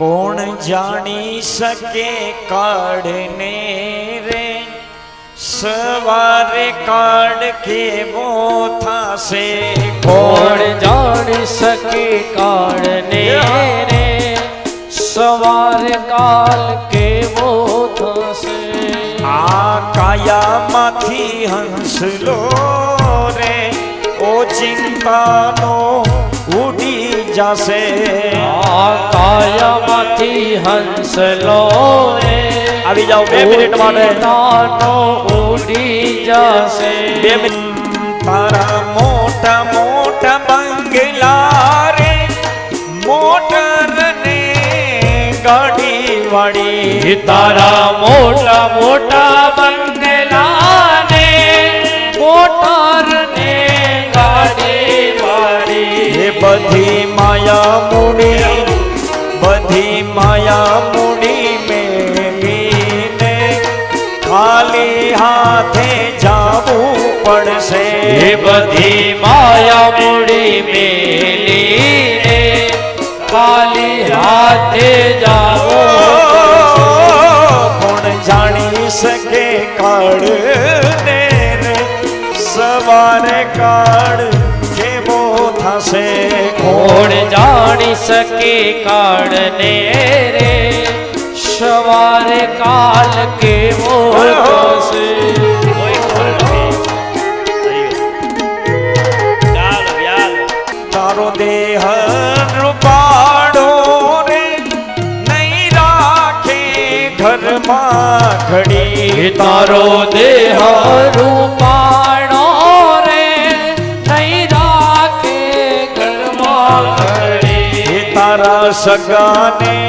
કોણ જાણી શકે કાળને રે સવારે કાળ કેવો થાશે કોણ જાણી શકે કાળને રે સવાર કાલ કેવો થશે આ કાયામાંથી હંસલો રે ઓ ચિંતાનો ઉડી જશે આ કાયામાંથી હંસલો રે આવી જાઓ બે મિનિટ માટે ઉડીતાનો ઉડી જશે બે મિનિટ તારા મોટા મોટા બંગલા રે મોટર ને ગાડી વાળી તારા મોટા મોટા બંગલાને મોટર ને ગાડી વાળી એ બધી માયા મૂડી બધી માયા મૂડી મેલીને ખાલી હાથે જાવું પડશે એ બધી માયા મૂડી મેલીને ખાલી હાથે જાઓ કોણ જાણી શકે કાળ ને રે સવારે કાળ જાણી શકે કાળને રે સવારે કાલ કેવો થશે તારો દેહ રૂપાડો રે નહીં રાખે ઘરમાં ઘડી તારો દેહ રૂપાણો સગાને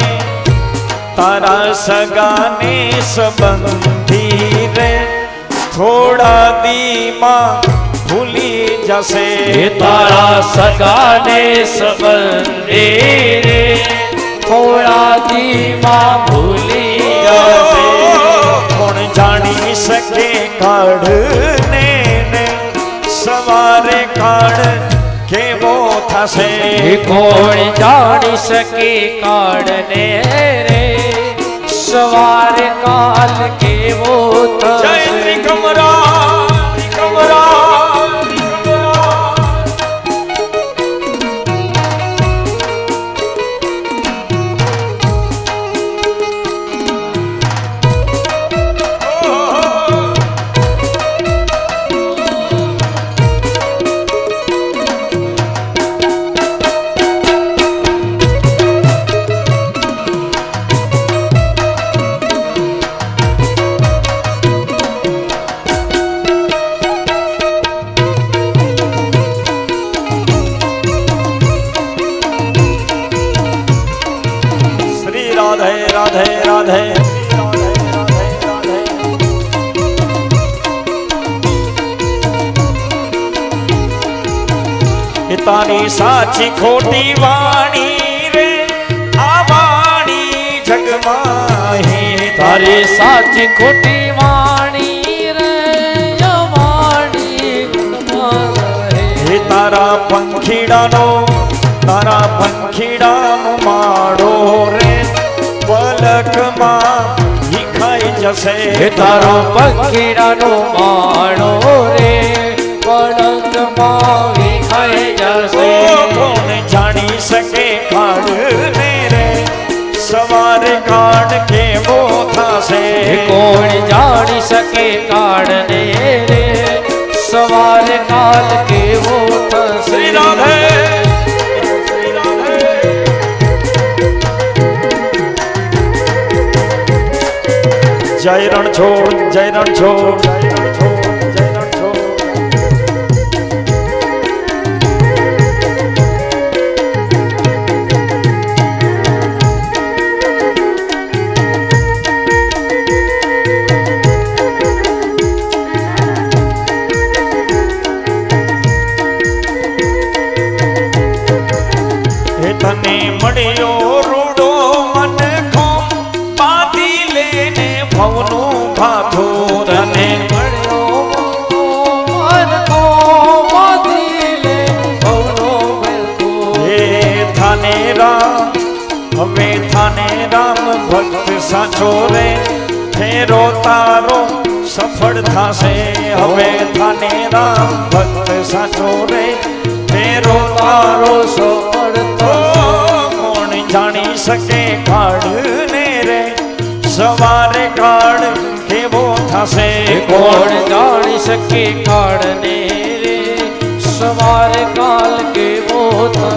તારા સગાને સંબંધી રે થોડા દીમાં ભૂલી જશે તારા સગાને સંબંધી રે થોડા દીમાં ભૂલી જશે કોણ જાણી શકે કાળ ને ને સવારે કેવો થશે કોણ જાણી શકે? કાળને રે. સવાર કાલ રાધે રાધે. પિતાની સાચી ખોટી વાણી રે આ વાણી જગમાં તારી સાચી ખોટી વાણી રે વાણી હે તારા પંખીડાનો તારા પંખીડાનો માળો જશે. હે તારો પંખીડાનો માણો રે પડકમાં વિખાઈ જશે. કોણ જાણી શકે કાળ ને રે? સવારે કાળ કેવો થશે? કોણ જાણી શકે કાળને રે જય રણછોડ જય રણછોડ. સાચો રે ફેરો તારો સફળ થાશે હવે થાને રામ ભક્ત સાચો રે ફેરો તારો સફળ તો કોણ જાણી શકે કાળ ને રે સવારે કાળ કેવો થશે કોણ જાણી શકે કાળને રે સવારે કાલ કેવો થશે